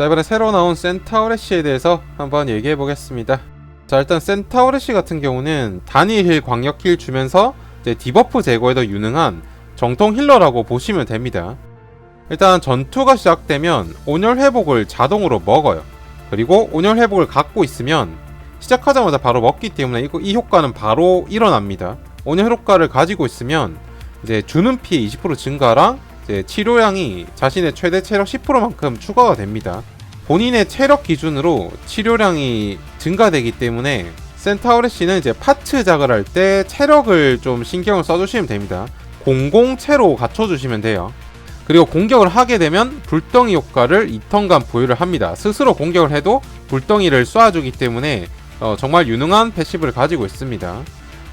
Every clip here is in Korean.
자 이번에 새로 나온 센타우레시에 대해서 한번 얘기해 보겠습니다. 자 일단 센타우레시 같은 경우는 단일 힐 광역 힐 주면서 이제 디버프 제거에도 유능한 정통 힐러라고 보시면 됩니다. 일단 전투가 시작되면 온열 회복을 자동으로 먹어요. 그리고 온열 회복을 갖고 있으면 시작하자마자 바로 먹기 때문에 이 효과는 바로 일어납니다. 온열 효과를 가지고 있으면 이제 주는 피해 20% 증가랑 이제 치료량이 자신의 최대 체력 10%만큼 추가가 됩니다. 본인의 체력 기준으로 치료량이 증가되기 때문에 센타우레시는 이제 파츠 작을 할 때 체력을 좀 신경을 써주시면 됩니다. 공공체로 갖춰주시면 돼요. 그리고 공격을 하게 되면 불덩이 효과를 2턴간 보유를 합니다. 스스로 공격을 해도 불덩이를 쏴주기 때문에 어, 정말 유능한 패시브를 가지고 있습니다.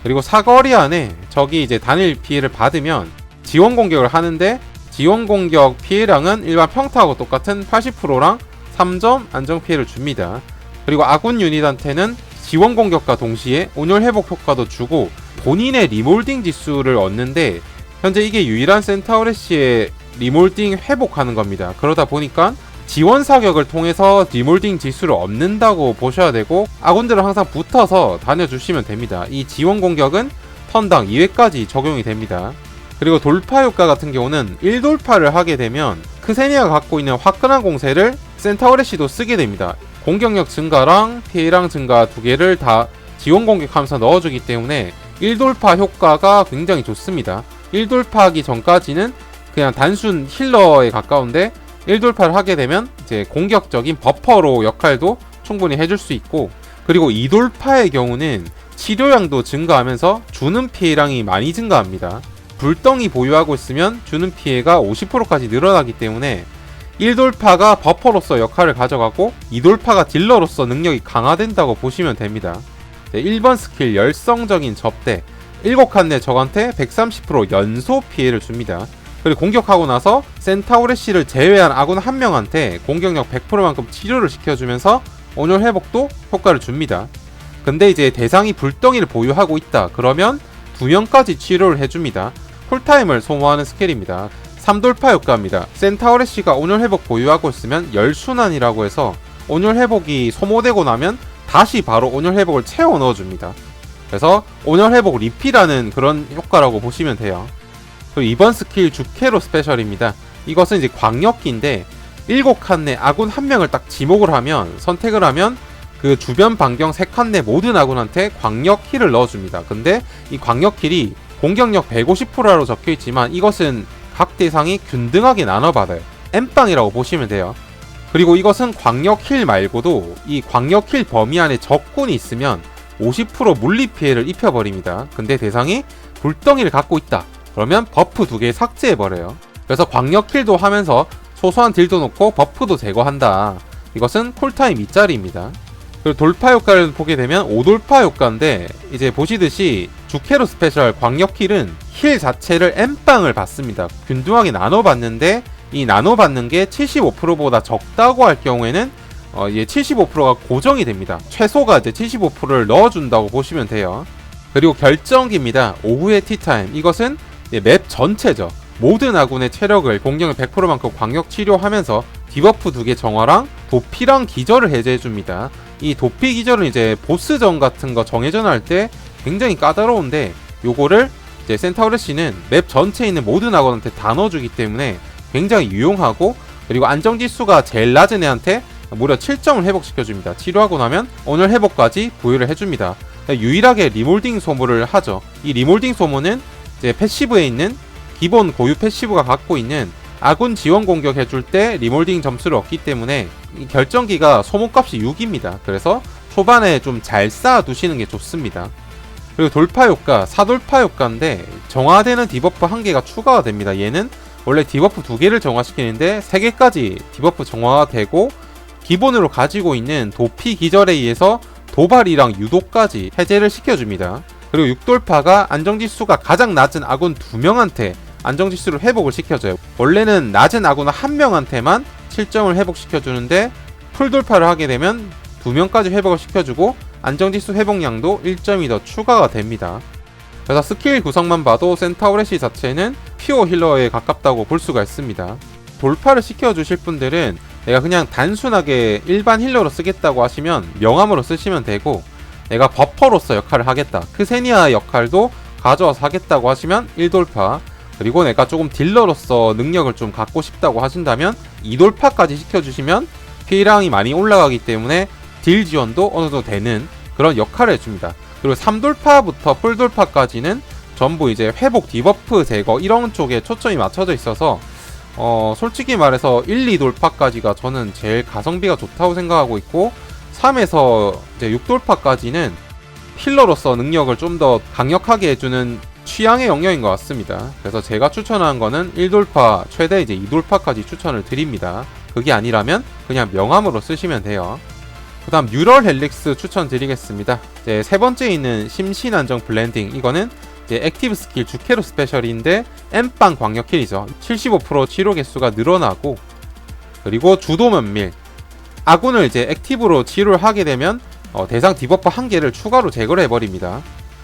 그리고 사거리 안에 적이 이제 단일 피해를 받으면 지원 공격을 하는데 지원 공격 피해량은 일반 평타하고 똑같은 80%랑 3점 안정 피해를 줍니다. 그리고 아군 유닛한테는 지원 공격과 동시에 온열 회복 효과도 주고 본인의 리몰딩 지수를 얻는데 현재 이게 유일한 센타우레시의 리몰딩 회복하는 겁니다. 그러다 보니까 지원 사격을 통해서 리몰딩 지수를 얻는다고 보셔야 되고 아군들은 항상 붙어서 다녀주시면 됩니다. 이 지원 공격은 턴당 2회까지 적용이 됩니다. 그리고 돌파 효과 같은 경우는 1돌파를 하게 되면 크세니아가 갖고 있는 화끈한 공세를 센타우레시도 쓰게 됩니다. 공격력 증가랑 피해량 증가 두 개를 다 지원 공격하면서 넣어주기 때문에 1돌파 효과가 굉장히 좋습니다. 1돌파하기 전까지는 그냥 단순 힐러에 가까운데 1돌파를 하게 되면 이제 공격적인 버퍼로 역할도 충분히 해줄 수 있고 그리고 2돌파의 경우는 치료량도 증가하면서 주는 피해량이 많이 증가합니다. 불덩이 보유하고 있으면 주는 피해가 50%까지 늘어나기 때문에 1돌파가 버퍼로서 역할을 가져가고 2돌파가 딜러로서 능력이 강화된다고 보시면 됩니다. 1번 스킬 열성적인 접대 7칸 내 적한테 130% 연소 피해를 줍니다. 그리고 공격하고 나서 센타우레시를 제외한 아군 한 명한테 공격력 100%만큼 치료를 시켜주면서 온열 회복도 효과를 줍니다. 근데 이제 대상이 불덩이를 보유하고 있다. 그러면 두 명까지 치료를 해줍니다. 쿨타임을 소모하는 스킬입니다. 3돌파 효과입니다. 센타우레시가 온열 회복 보유하고 있으면 열순환이라고 해서 온열 회복이 소모되고 나면 다시 바로 온열 회복을 채워 넣어줍니다. 그래서 온열 회복 리필하는 그런 효과라고 보시면 돼요. 그리고 이번 스킬 주캐로 스페셜입니다. 이것은 이제 광역기인데 7칸 내 아군 한 명을 딱 지목을 하면 선택을 하면 그 주변 반경 3칸 내 모든 아군한테 광역 힐을 넣어줍니다. 근데 이 광역 힐이 공격력 150%로 적혀 있지만 이것은 각 대상이 균등하게 나눠받아요. M빵이라고 보시면 돼요. 그리고 이것은 광역 힐 말고도 이 광역 힐 범위 안에 적군이 있으면 50% 물리 피해를 입혀버립니다. 근데 대상이 불덩이를 갖고 있다. 그러면 버프 두 개 삭제해버려요. 그래서 광역 킬도 하면서 소소한 딜도 놓고 버프도 제거한다. 이것은 쿨타임 2짜리입니다. 그리고 돌파 효과를 보게 되면 5돌파 효과인데 이제 보시듯이 주캐로 스페셜 광역 킬은 힐 자체를 M빵을 받습니다. 균등하게 나눠 받는데 이 나눠 받는 게 75%보다 적다고 할 경우에는 어, 이제 75%가 고정이 됩니다. 최소가 이제 75%를 넣어준다고 보시면 돼요. 그리고 결정기입니다. 오후의 티타임. 이것은 맵 전체죠. 모든 아군의 체력을 공격력 100%만큼 광역 치료하면서 디버프 두 개 정화랑 도피랑 기절을 해제해줍니다. 이 도피 기절은 이제 보스전 같은 거 정해전 할 때 굉장히 까다로운데 요거를 이제 센타우레시는 맵 전체에 있는 모든 아군한테 다 넣어주기 때문에 굉장히 유용하고 그리고 안정지수가 제일 낮은 애한테 무려 7점을 회복시켜줍니다. 치료하고 나면 오늘 회복까지 부여를 해줍니다. 유일하게 리몰딩 소모를 하죠. 이 리몰딩 소모는 이제 패시브에 있는 기본 고유 패시브가 갖고 있는 아군 지원 공격 해줄 때 리몰딩 점수를 얻기 때문에 이 결정기가 소모값이 6입니다. 그래서 초반에 좀 잘 쌓아 두시는 게 좋습니다. 그리고 돌파 효과, 사돌파 효과인데 정화되는 디버프 한 개가 추가가 됩니다. 얘는 원래 디버프 두 개를 정화시키는데 세 개까지 디버프 정화가 되고 기본으로 가지고 있는 도피 기절에 의해서 도발이랑 유도까지 해제를 시켜줍니다. 그리고 6돌파가 안정지수가 가장 낮은 아군 2명한테 안정지수를 회복을 시켜줘요. 원래는 낮은 아군 한 명한테만 7점을 회복시켜주는데 풀 돌파를 하게 되면 2명까지 회복을 시켜주고 안정지수 회복량도 1점이 더 추가가 됩니다. 그래서 스킬 구성만 봐도 센타우레시 자체는 피오 힐러에 가깝다고 볼 수가 있습니다. 돌파를 시켜주실 분들은 내가 그냥 단순하게 일반 힐러로 쓰겠다고 하시면 명함으로 쓰시면 되고 내가 버퍼로서 역할을 하겠다 크세니아 역할도 가져와서 하겠다고 하시면 1돌파 그리고 내가 조금 딜러로서 능력을 좀 갖고 싶다고 하신다면 2돌파까지 시켜주시면 피해량이 많이 올라가기 때문에 딜 지원도 어느 정도 되는 그런 역할을 해줍니다. 그리고 3돌파부터 풀돌파까지는 전부 이제 회복 디버프 제거 이런 쪽에 초점이 맞춰져 있어서 어 솔직히 말해서 1, 2돌파까지가 저는 제일 가성비가 좋다고 생각하고 있고 3에서 이제 6돌파까지는 힐러로서 능력을 좀 더 강력하게 해주는 취향의 영역인 것 같습니다. 그래서 제가 추천하는 거는 1돌파 최대 이제 2돌파까지 추천을 드립니다. 그게 아니라면 그냥 명함으로 쓰시면 돼요. 그 다음 뉴럴 헬릭스 추천드리겠습니다. 이제 세 번째 있는 심신 안정 블렌딩 이거는 이제 액티브 스킬 주캐로 스페셜인데 엠빵 광역 킬이죠. 75% 치료 개수가 늘어나고 그리고 주도 면밀 아군을 이제 액티브로 치료를 하게 되면 어, 대상 디버프 한 개를 추가로 제거를 해버립니다.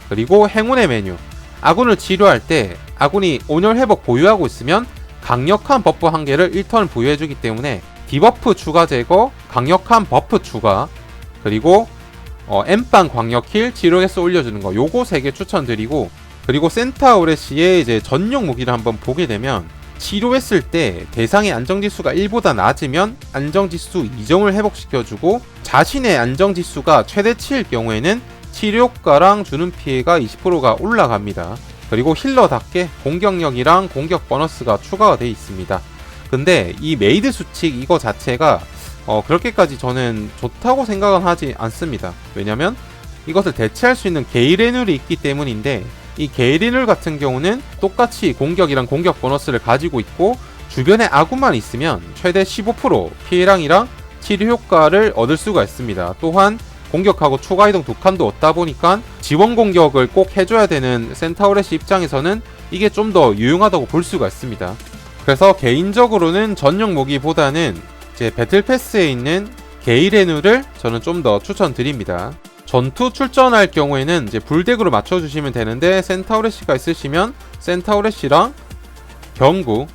그리고 행운의 메뉴 아군을 치료할 때 아군이 온열 회복 보유하고 있으면 강력한 버프 한 개를 1턴 부여해주기 때문에 디버프 추가 제거, 강력한 버프 추가, 그리고 어, 엠빵 광역 킬 치료 개수 올려주는 거 요거 세개 추천드리고 그리고 센타 오레시의 이제 전용 무기를 한번 보게 되면 치료했을 때 대상의 안정지수가 1보다 낮으면 안정지수 2점을 회복시켜주고 자신의 안정지수가 최대치일 경우에는 치료 효과랑 주는 피해가 20%가 올라갑니다. 그리고 힐러답게 공격력이랑 공격 보너스가 추가가 되어 있습니다. 근데 이 메이드 수칙 이거 자체가 어, 그렇게까지 저는 좋다고 생각은 하지 않습니다. 왜냐면 이것을 대체할 수 있는 게이레눌이 있기 때문인데 이 게이레눌 같은 경우는 똑같이 공격이랑 공격 보너스를 가지고 있고 주변에 아군만 있으면 최대 15% 피해량이랑 치료 효과를 얻을 수가 있습니다. 또한 공격하고 추가 이동 두 칸도 얻다 보니까 지원 공격을 꼭 해줘야 되는 센타우레시 입장에서는 이게 좀 더 유용하다고 볼 수가 있습니다. 그래서 개인적으로는 전용 무기보다는 이제 배틀 패스에 있는 게이레누를 저는 좀 더 추천드립니다. 전투 출전할 경우에는 이제 불덱으로 맞춰주시면 되는데 센타우레시가 있으시면 센타우레시랑 경구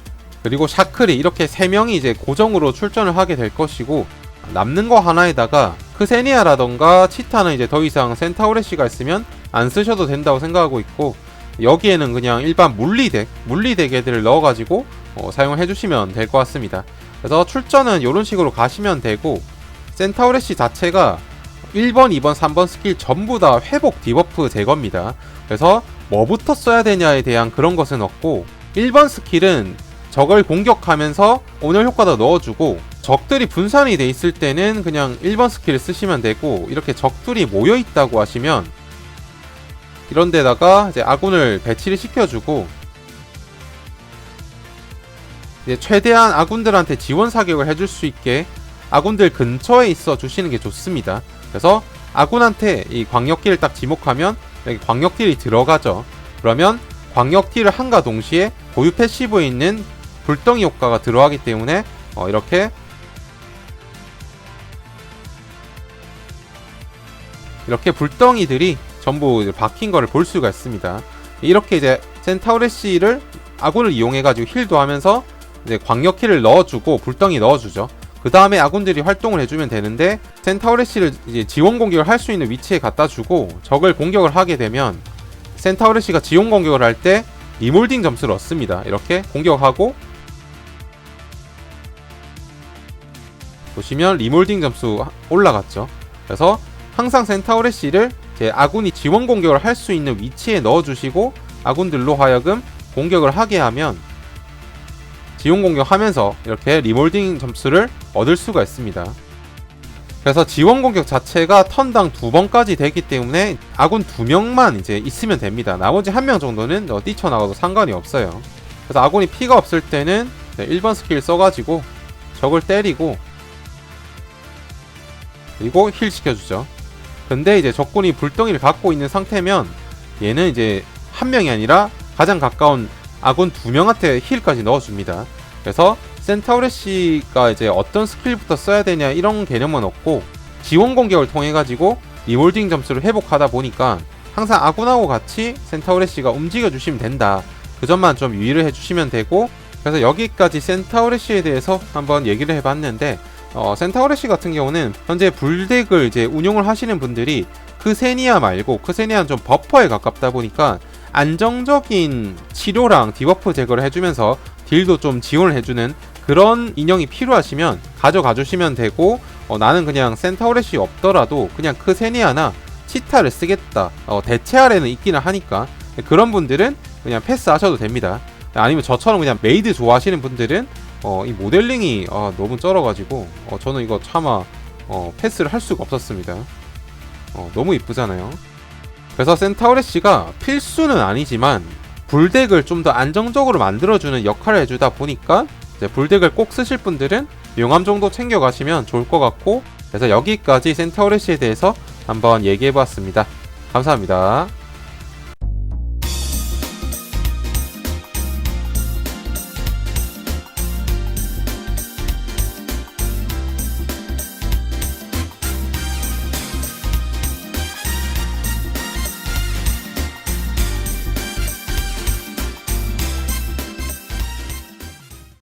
그리고 샤크리 이렇게 세 명이 이제 고정으로 출전을 하게 될 것이고 남는 거 하나에다가 크세니아라던가 치타는 이제 더 이상 센타우레시가 있으면 안 쓰셔도 된다고 생각하고 있고 여기에는 그냥 일반 물리덱 물리덱 애들을 넣어가지고 어, 사용을 해주시면 될 것 같습니다. 그래서 출전은 이런 식으로 가시면 되고 센타우레시 자체가 1번, 2번, 3번 스킬 전부 다 회복 디버프 제거입니다. 그래서 뭐부터 써야 되냐에 대한 그런 것은 없고 1번 스킬은 적을 공격하면서 오늘 효과도 넣어주고 적들이 분산이 돼 있을 때는 그냥 1번 스킬을 쓰시면 되고 이렇게 적들이 모여 있다고 하시면 이런 데다가 이제 아군을 배치를 시켜주고 이제 최대한 아군들한테 지원 사격을 해줄 수 있게 아군들 근처에 있어 주시는 게 좋습니다. 그래서 아군한테 이 광역기를 딱 지목하면 여기 광역딜이 들어가죠. 그러면 광역딜을 한가 동시에 고유 패시브에 있는 불덩이 효과가 들어가기 때문에 어, 이렇게 이렇게 불덩이들이 전부 박힌 거를 볼 수가 있습니다. 이렇게 이제 센타우레시를 아군을 이용해가지고 힐도 하면서 이제 광역키를 넣어주고 불덩이 넣어주죠. 그 다음에 아군들이 활동을 해주면 되는데 센타우레시를 이제 지원 공격을 할 수 있는 위치에 갖다 주고 적을 공격을 하게 되면 센타우레시가 지원 공격을 할 때 리몰딩 점수를 얻습니다. 이렇게 공격하고 보시면 리몰딩 점수 올라갔죠. 그래서 항상 센타우레시를 제 아군이 지원 공격을 할 수 있는 위치에 넣어주시고 아군들로 하여금 공격을 하게 하면 지원 공격하면서 이렇게 리몰딩 점수를 얻을 수가 있습니다. 그래서 지원 공격 자체가 턴당 두 번까지 되기 때문에 아군 두 명만 이제 있으면 됩니다. 나머지 한 명 정도는 어, 뛰쳐나가도 상관이 없어요. 그래서 아군이 피가 없을 때는 1번 스킬 써가지고 적을 때리고 그리고 힐 시켜주죠. 근데 이제 적군이 불덩이를 갖고 있는 상태면 얘는 이제 한 명이 아니라 가장 가까운 아군 두 명한테 힐까지 넣어줍니다. 그래서 센타우레시가 이제 어떤 스킬부터 써야 되냐 이런 개념은 없고 지원 공격을 통해 가지고 리몰딩 점수를 회복하다 보니까 항상 아군하고 같이 센타우레시가 움직여 주시면 된다. 그 점만 좀 유의를 해주시면 되고 그래서 여기까지 센타우레시에 대해서 한번 얘기를 해봤는데 어, 센타우레시 같은 경우는 현재 불덱을 이제 운용을 하시는 분들이 크세니아 말고 크세니아는 좀 버퍼에 가깝다 보니까 안정적인 치료랑 디버프 제거를 해주면서 딜도 좀 지원을 해주는 그런 인형이 필요하시면 가져가 주시면 되고 어, 나는 그냥 센타우레시 없더라도 그냥 크세니아나 치타를 쓰겠다 어, 대체 아래는 있기는 하니까 그런 분들은 그냥 패스하셔도 됩니다. 아니면 저처럼 그냥 메이드 좋아하시는 분들은 어, 이 모델링이 아, 너무 쩔어가지고 어, 저는 이거 차마 어, 패스를 할 수가 없었습니다 어, 너무 이쁘잖아요 그래서 센타우레시가 필수는 아니지만 불덱을 좀 더 안정적으로 만들어주는 역할을 해주다 보니까 이제 불덱을 꼭 쓰실 분들은 용암 정도 챙겨가시면 좋을 것 같고 그래서 여기까지 센타우레시에 대해서 한번 얘기해보았습니다. 감사합니다.